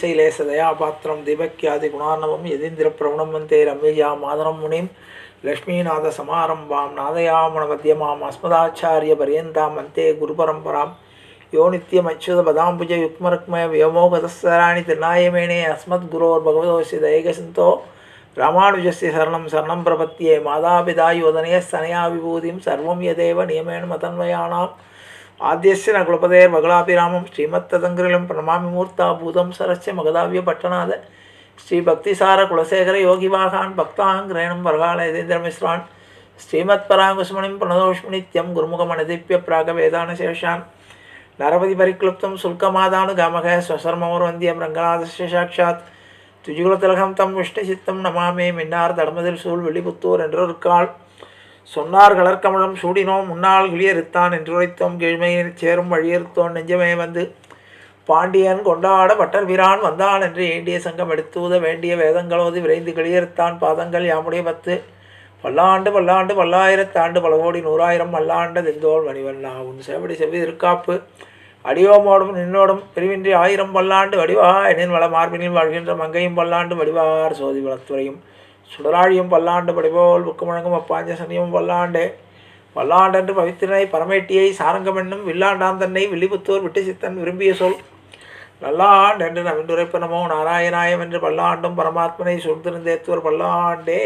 ஸ்ரீசைலேசதயா பாத்திரம் தீபக்யாதி குணார்ணவம் யதீந்திர பிரவணம் வந்தே ரம்யஜா மாதனம் முனிம் லக்ஷ்மிநாத சமாரம்பாம் நாதயாமண மத்தியமாம் அஸ்மதாச்சாரிய பரியந்தாம் அந்தே குரு பரம்பராம். யோ நித்தியம் அச்சுத பதாம்புஜ யுக்மருக்மய வியோமோகதஸ்தராணி திருநாயமேனே அஸ்மத் குரோர் பகவதோசி தயகசிந்தோ. ராமானுஜஸ்ய சரணம் சரணம் பிரபத்தியே மாதாபிதா யோதனய ஸ்தனயா விபூதிம் சர்வம் யதேவ நியமேன மதன்வயானாம். ஆத்தியஸ்ய நகுலபதேர் மகளாபிராமம் ஸ்ரீமத்ததங்கிரிலும் பிரணமாமி மூர்த்தா பூதம் சரஸ்ய மகதாவிய பட்டநாத ஸ்ரீ பக்திசார குலசேகர யோகி வாகான் பக்தாங் பக்தாங்கிரேணம் வரகால யதேந்திரமிஸ்ரான் ஸ்ரீமத் பராங்குஸ்மணிம் பிரணதோஷ்மி நித்யம் குருமுகமனதிப்பிய பிராக வேதான சேஷான் நரபதி பரிக்லுப்தம் சுல்கமாதானு காமக ஸ்வசர்மவர் வந்தியம் ரங்கநாதஸ்ய சாட்சாத் துஜுகுலத்திலகம் தம் விஷ்ணு சித்தம் நமாமே மின்னார் தடமதில் சூழ் வெளிபுத்தூர் என்றொருக்கால் சொன்னார் கலர்க்கமலம் சூடினோம் முன்னால் கிளியறுத்தான் என்றுரைத்தோம் கீழ்மையில் சேரும் வழியறுத்தோன் நெஞ்சமே வந்து பாண்டியன் கொண்டாட பட்டர் வீரான் வந்தான் என்று ஏண்டிய சங்கம் எடுத்தூத வேண்டிய வேதங்களோது விரைந்து கிளியறுத்தான் பாதங்கள் யாமுடைய பத்து. பல்லாண்டு பல்லாண்டு பல்லாயிரத்தாண்டு பல கோடி நூறாயிரம் பல்லாண்டு தெந்தோள் மணிவண்ணா உன் செவடி செவ்வி திருக்காப்பு அடியோமோடும் நின்னோடும் பிரிவின்றி ஆயிரம் பல்லாண்டு வடிவா எனின் வள மார்பினில் வாழ்கின்ற மங்கையும் பல்லாண்டு வடிவார். சோதி வளத்துறையும் சுடராழியும் பல்லாண்டு படிபோல் புக்குமுழங்கும் அப்பாஞ்ச சனியும் பல்லாண்டே பல்லாண்டென்று பவித்திரனை பரமேட்டியை சாரங்கமென்னும் வில்லாண்டாந்தன்னை வில்லிபுத்தூர் விட்டு சித்தன் விரும்பிய சொல். நல்லாண்டு என்று நவின்றுரைப்பனமோ நாராயணாயம் என்று பல்லாண்டும் பரமாத்மனை சூழ்ந்திருந்தேத்துவர் பல்லாண்டே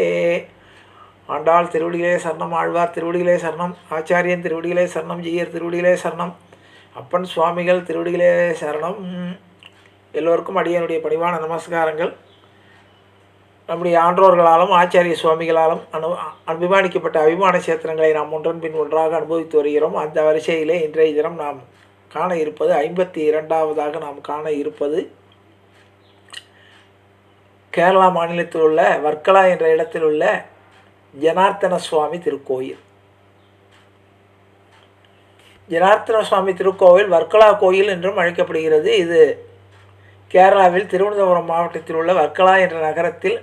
ஆண்டாள் திருவடிகளே சரணம் ஆழ்வார் திருவடிகளே சரணம் ஆச்சாரியன் திருவடிகளே சரணம் ஜீயர் திருவடிகளே சரணம் அப்பன் சுவாமிகள் திருவடிகளே சரணம். எல்லோருக்கும் அடியனுடைய பணிவான நமஸ்காரங்கள். நம்முடைய ஆன்றோர்களாலும் ஆச்சாரிய சுவாமிகளாலும் அனு அபிமானிக்கப்பட்ட அபிமான சேத்திரங்களை நாம் ஒன்றன் பின் ஒன்றாக அனுபவித்து வருகிறோம். அந்த வரிசையிலே இன்றைய தினம் நாம் காண இருப்பது ஐம்பத்தி இரண்டாவதாக நாம் காண இருப்பது கேரளா மாநிலத்தில் உள்ள வர்க்கலா என்ற இடத்தில் உள்ள ஜனார்த்தன சுவாமி திருக்கோயில். ஜனார்த்தன சுவாமி திருக்கோவில் வர்க்கலா கோயில் என்றும் அழைக்கப்படுகிறது. இது கேரளாவில் திருவனந்தபுரம் மாவட்டத்தில் உள்ள வர்க்கலா என்ற நகரத்தில்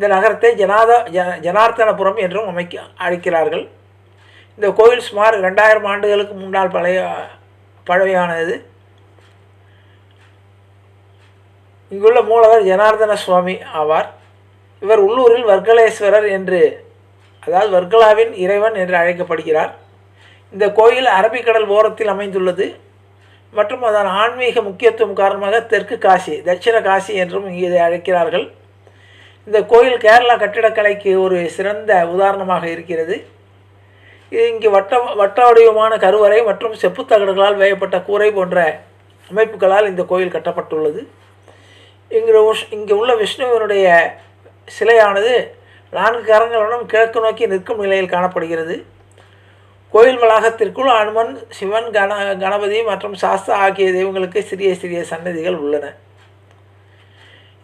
இந்த நகரத்தை ஜனாத ஜ ஜனார்த்தனபுரம் என்றும் அமைக்க அழைக்கிறார்கள். இந்த கோயில் சுமார் ரெண்டாயிரம் ஆண்டுகளுக்கு முன்னால் பழைய பழமையானது. இங்குள்ள மூலவர் ஜனார்தன சுவாமி ஆவார். இவர் உள்ளூரில் வர்க்கலேஸ்வரர் என்று அதாவது வர்க்கலாவின் இறைவன் என்று அழைக்கப்படுகிறார். இந்த கோயில் அரபிக்கடல் ஓரத்தில் அமைந்துள்ளது. மற்றும் அதன் ஆன்மீக முக்கியத்துவம் காரணமாக தெற்கு காசி தட்சிண காசி என்றும் இதை அழைக்கிறார்கள். இந்த கோயில் கேரளா கட்டிடக்கலைக்கு ஒரு சிறந்த உதாரணமாக இருக்கிறது. இது இங்கு வட்ட வட்ட வடிவமான கருவறை மற்றும் செப்புத்தகடுகளால் வேயப்பட்ட கூரை போன்ற அமைப்புகளால் இந்த கோயில் கட்டப்பட்டுள்ளது. இங்கு உஷ் இங்கே உள்ள விஷ்ணுவினுடைய சிலையானது நான்கு கரங்களுடன் கிழக்கு நோக்கி நிற்கும் நிலையில் காணப்படுகிறது. கோயில் வளாகத்திற்குள் அனுமன் சிவன் கண கணபதி மற்றும் சாஸ்தா ஆகிய தெய்வங்களுக்கு சிறிய சிறிய சன்னதிகள் உள்ளன.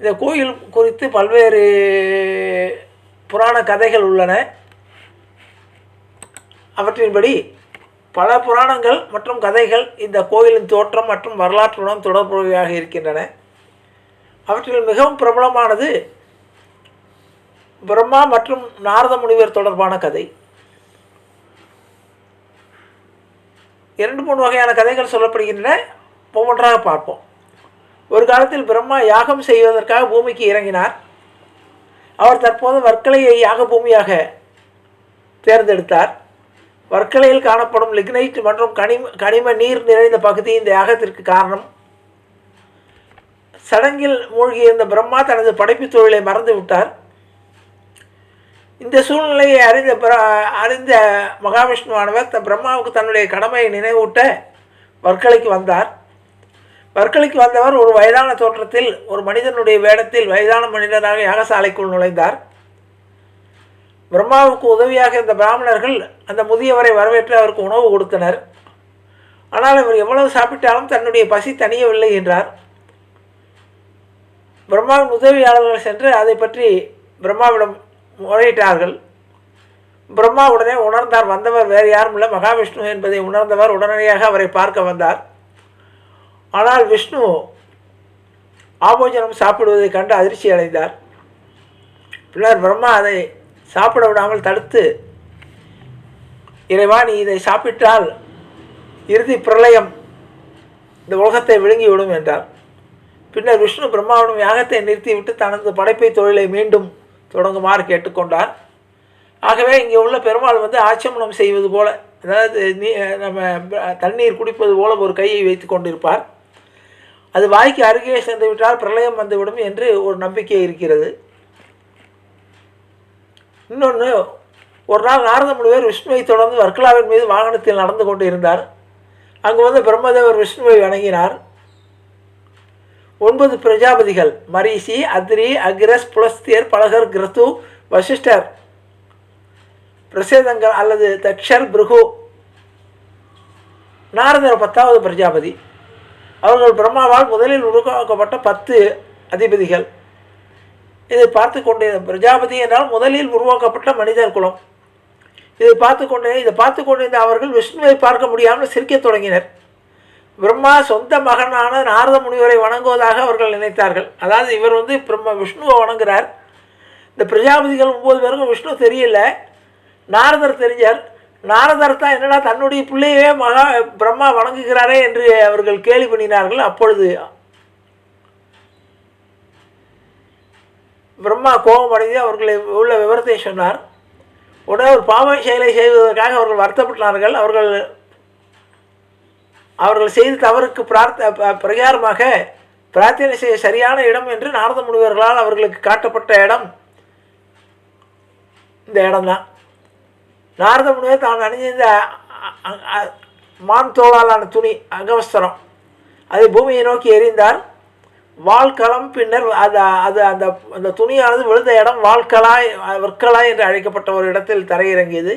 இந்த கோயில் குறித்து பல்வேறு புராண கதைகள் உள்ளன. அவற்றின்படி பல புராணங்கள் மற்றும் கதைகள் இந்த கோயிலின் தோற்றம் மற்றும் வரலாற்றுடன் தொடர்புடையதாக இருக்கின்றன. அவற்றில் மிகவும் பிரபலமானது பிரம்மா மற்றும் நாரத முனிவர் தொடர்பான கதை. இரண்டு மூணு வகையான கதைகள் சொல்லப்படுகின்றன. ஒவ்வொன்றாக பார்ப்போம். ஒரு காலத்தில் பிரம்மா யாகம் செய்வதற்காக பூமிக்கு இறங்கினார். அவர் தற்போது வர்க்கலையை யாக பூமியாக தேர்ந்தெடுத்தார். வர்க்கலையில் காணப்படும் லிக்னைட் மற்றும் கனிம கனிம நீர் நிறைந்த பகுதி இந்த யாகத்திற்கு காரணம். சடங்கில் மூழ்கியிருந்த பிரம்மா தனது படைப்பு தொழிலை மறந்து விட்டார் இந்த சூழ்நிலையை அறிந்த அறிந்த மகாவிஷ்ணுவானவர் த பிரம்மாவுக்கு தன்னுடைய கடமையை நினைவூட்ட வர்க்கலைக்கு வந்தார். வர்க்கலைக்கு வந்தவர் ஒரு வயதான தோற்றத்தில் ஒரு மனிதனுடைய வேடத்தில் வயதான மனிதராக யாகசாலைக்குள் நுழைந்தார். பிரம்மாவுக்கு உதவியாக இந்த பிராமணர்கள் அந்த முதியவரை வரவேற்று அவருக்கு உணவு கொடுத்தனர். ஆனால் இவர் எவ்வளவு சாப்பிட்டாலும் தன்னுடைய பசி தணியவில்லை என்றார். பிரம்மாவின் உதவியாளர்கள் சென்று அதை பற்றி பிரம்மாவிடம் முறையிட்டார்கள். பிரம்மா உடனே உணர்ந்தார் வந்தவர் வேறு யாரும் இல்லை மகாவிஷ்ணு என்பதை உணர்ந்தவர் உடனடியாக அவரை பார்க்க வந்தார். ஆனால் விஷ்ணு ஆபோஜனம் சாப்பிடுவதை கண்டு அதிர்ச்சி அடைந்தார். பின்னர் பிரம்மா அதை சாப்பிட விடாமல் தடுத்து இறைவா நீ இதை சாப்பிட்டால் இறுதி பிரளயம் இந்த உலகத்தை விழுங்கிவிடும் என்றார். பின்னர் விஷ்ணு பிரம்மாவிடம் யாகத்தை நிறுத்திவிட்டு தனது படைப்பை தொழிலை மீண்டும் தொடங்குமாறு கேட்டுக்கொண்டார். ஆகவே இங்கே உள்ள பெருமாள் வந்து ஆச்சமனம் செய்வது போல அதாவது நீ நம்ம தண்ணீர் குடிப்பது போல ஒரு கையை வைத்து கொண்டிருப்பார். அது வாய்க்கு அருகே சென்று விட்டால் பிரளயம் வந்துவிடும் என்று ஒரு நம்பிக்கை இருக்கிறது. இன்னொன்று ஒரு நாள் நாரத முனிவர் விஷ்ணுவை தொடர்ந்து வர்க்கலாவின் மீது வாகனத்தில் நடந்து கொண்டு இருந்தார். அங்கு வந்து பிரம்மதேவர் விஷ்ணுவை வணங்கினார். ஒன்பது பிரஜாபதிகள் மரீசி அத்ரி அக்ரஸ் புலஸ்தியர் பலகர் கிரத்து வசிஷ்டர் பிரசேதங்கள் அல்லது தக்ஷர் பிருகு நாரதர் பத்தாவது பிரஜாபதி. அவர்கள் பிரம்மாவால் முதலில் உருவாக்கப்பட்ட பத்து அதிபதிகள். இதை பார்த்து கொண்டே பிரஜாபதி என்றால் முதலில் உருவாக்கப்பட்ட மனிதர் குலம். இதை பார்த்து கொண்டே இதை பார்த்து கொண்டிருந்த அவர்கள் விஷ்ணுவை பார்க்க முடியாமல் சிரிக்கத் தொடங்கினர். பிரம்மா சொந்த மகனான நாரத முனிவரை வணங்குவதாக அவர்கள் நினைத்தார்கள். அதாவது இவர் வந்து பிரம்ம விஷ்ணுவை வணங்குகிறார் இந்த பிரஜாபதிகள் ஒம்பது பேருக்கும் விஷ்ணு தெரியல. நாரதர் தெரிஞ்சார். நாரதர் தான் என்னடா தன்னுடைய பிள்ளையவே மகா பிரம்மா வணங்குகிறாரே என்று அவர்கள் கேலி பண்ணினார்கள். அப்பொழுது பிரம்மா கோபம் அடைந்து அவர்களை உள்ள விவரத்தை சொன்னார். உடனே ஒரு பாவ செயலை செய்வதற்காக அவர்கள் வருத்தப்பட்டார்கள். அவர்கள் அவர்கள் செய்த தவறுக்கு பிரார்த்த ப- பிரகாரமாக பிரார்த்தனை செய்ய சரியான இடம் என்று நாரத முனிவர்களால் அவர்களுக்கு காட்டப்பட்ட இடம். இந்த இடம்தான். நாரத முனிவர் தான் அணிஞ்சிருந்த மான் தோளாலான துணி அகவஸ்திரம். அதை பூமியை நோக்கி எறிந்தார். வால்களம் பின்னர் அது அது அந்த அந்த துணியானது விழுந்த இடம் வாழ்களாய் வற்களாய் என்று அழைக்கப்பட்ட ஒரு இடத்தில் தரையிறங்கியது.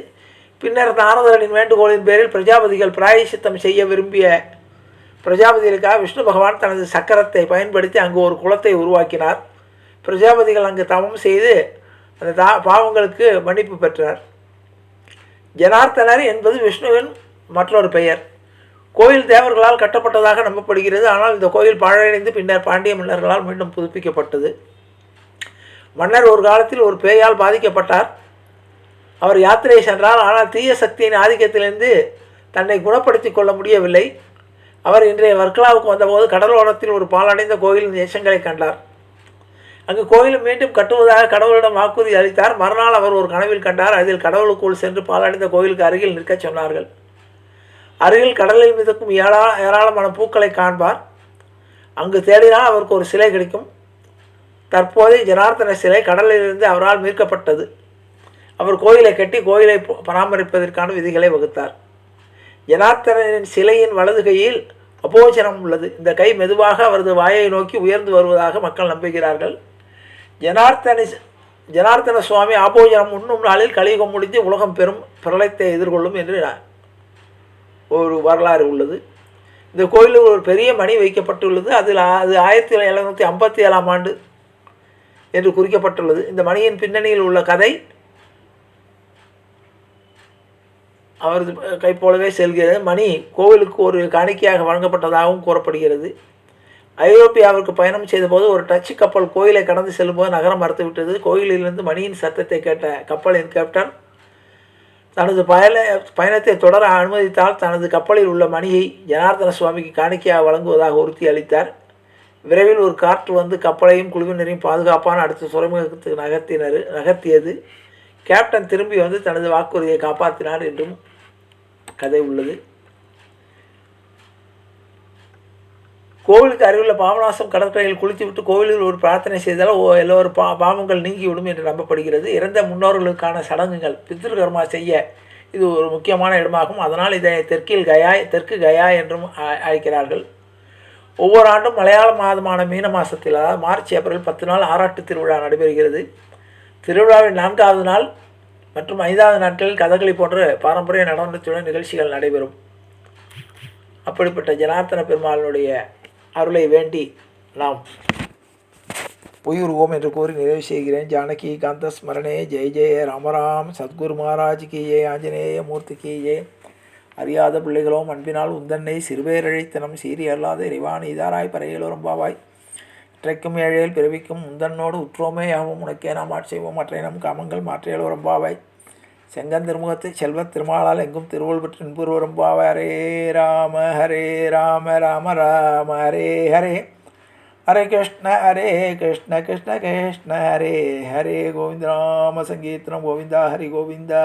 பின்னர் நாரதரனின் வேண்டுகோளின் பேரில் பிரஜாபதிகள் பிராயசித்தம் செய்ய விரும்பிய பிரஜாபதிகளுக்காக விஷ்ணு பகவான் தனது சக்கரத்தை பயன்படுத்தி அங்கு ஒரு குளத்தை உருவாக்கினார். பிரஜாபதிகள் அங்கு தவம் செய்து அந்த தா பாவங்களுக்கு மன்னிப்பு பெற்றார். ஜனார்த்தனர் என்பது விஷ்ணுவின் மற்றொரு பெயர். கோயில் தேவர்களால் கட்டப்பட்டதாக நம்பப்படுகிறது. ஆனால் இந்த கோயில் பாழடைந்து பின்னர் பாண்டிய மன்னர்களால் மீண்டும் புதுப்பிக்கப்பட்டது. மன்னர் ஒரு காலத்தில் ஒரு பேயால் பாதிக்கப்பட்டார். அவர் யாத்திரை சென்றார். ஆனால் தீய சக்தியின் ஆதிக்கத்திலிருந்து தன்னை குணப்படுத்திக் கொள்ள முடியவில்லை. அவர் இன்றைய வர்க்கலாவுக்கு வந்தபோது கடலோரத்தில் ஒரு பாலடைந்த கோயிலின் எச்சங்களை கண்டார். அங்கு கோயிலும் மீண்டும் கட்டுவதாக கடவுளிடம் வாக்குறுதி அளித்தார். மறுநாள் அவர் ஒரு கனவில் கண்டார். அதில் கடவுளுக்குள் சென்று பாலடைந்த கோயிலுக்கு அருகில் நிற்கச் சொன்னார்கள். அருகில் கடலில் மிதக்கும் ஏரா ஏராளமான பூக்களை காண்பார். அங்கு தேடினால் அவருக்கு ஒரு சிலை கிடைக்கும். தற்போதைய ஜனார்த்தன சிலை கடலிலிருந்து அவரால் மீட்கப்பட்டது. அவர் கோயிலை கட்டி கோயிலை பராமரிப்பதற்கான விதிகளை வகுத்தார். ஜனார்த்தனின் சிலையின் வலது கையில் அபோஜனம் உள்ளது. இந்த கை மெதுவாக அவரது வாயை நோக்கி உயர்ந்து வருவதாக மக்கள் நம்புகிறார்கள். ஜனார்த்தன ஜனார்த்தன சுவாமி ஆபோஜனம் உண்ணும் நாளில் கலியுகம் முடிந்து உலகம் பெரும் பிரளயத்தை எதிர்கொள்ளும் என்று ஒரு வரலாறு உள்ளது. இந்த கோயிலில் ஒரு பெரிய மணி வைக்கப்பட்டுள்ளது. அதில் அது ஆயிரத்தி எழுநூற்றி ஐம்பத்தி ஏழாம் ஆண்டு என்று குறிக்கப்பட்டுள்ளது. இந்த மணியின் பின்னணியில் உள்ள கதை அவரது கைப்போலவே செல்கிறது. மணி கோவிலுக்கு ஒரு காணிக்கையாக வழங்கப்பட்டதாகவும் கூறப்படுகிறது. ஐரோப்பியாவிற்கு பயணம் செய்தபோது ஒரு டச்சு கப்பல் கோயிலை கடந்து செல்லும்போது நகரம் மறுத்துவிட்டது கோயிலிலிருந்து மணியின் சத்தத்தை கேட்ட கப்பலின் கேப்டன் தனது பயண பயணத்தை தொடர அனுமதித்தால் தனது கப்பலில் உள்ள மணியை ஜனார்தன சுவாமிக்கு காணிக்கையாக வழங்குவதாக உறுதி அளித்தார். விரைவில் ஒரு காற்று வந்து கப்பலையும் குழுவினரையும் பாதுகாப்பான அடுத்த துறைமுகத்துக்கு நகர்த்தினர் நகர்த்தியது. கேப்டன் திரும்பி வந்து தனது வாக்குறுதியை காப்பாற்றினார் என்றும் கதை உள்ளது. கோவிலுக்கு அருகில் பாபநாசம் கடற்கரையில் குளித்துவிட்டு கோவிலில் ஒரு பிரார்த்தனை செய்தால் ஓ எல்லோரும் பா பாவங்கள் நீங்கிவிடும் என்று நம்பப்படுகிறது. இறந்த முன்னோர்களுக்கான சடங்குகள் பித்ருகர்மா செய்ய இது ஒரு முக்கியமான இடமாகும். அதனால் இதை தெற்கில் கயாய் தெற்கு கயா என்றும் அ- அழைக்கிறார்கள். ஒவ்வொரு ஆண்டும் மலையாள மாதமான மீன மாதத்தில் அதாவது மார்ச் ஏப்ரல் பத்து நாள் ஆராட்டு திருவிழா நடைபெறுகிறது. திருவிழாவின் நான்காவது நாள் மற்றும் ஐந்தாவது நாட்களில் கதகளி போன்ற பாரம்பரிய நடனத்துடன் நிகழ்ச்சிகள் நடைபெறும். அப்படிப்பட்ட ஜனார்த்தன பெருமாளினுடைய அருளை வேண்டி நாம் உயிருவோம் என்று கூறி நிறைவு செய்கிறேன். ஜானகி காந்த ஸ்மரணே ஜெய் ஜெய ராமராம் சத்குரு மகாராஜ் கி ஜெய் ஆஞ்சநேய மூர்த்தி கி ஜெய் அறியாத பிள்ளைகளோம் அன்பினால் உந்தன்னை சிறுபேரழைத்தனம். சீரி அல்லாத இறைவான் இதாராய் பறையலோரும் பாவாய் இற்றைக்கும் ஏழையில் பிறவிக்கும் உந்தன்னோடு உற்றோமே யாவும். உனக்கே நாம் ஆட்சேபம் மற்ற நம் காமங்கள் மாற்றியலோரும் செங்கந்திருமுகத்து செங்கன் செல்வத் திருமாலால் எங்கும் திருவள் பெற்று இன்புருவரும் பாவாய் ஹரே ராம ஹரே ராம ராம ராம ஹரே ஹரே. ஹரே கிருஷ்ண ஹரே கிருஷ்ண கிருஷ்ண கிருஷ்ண ஹரே ஹரே கோவிந்த. ராம சங்கீர்த்தனம் கோவிந்தா ஹரி கோவிந்தா.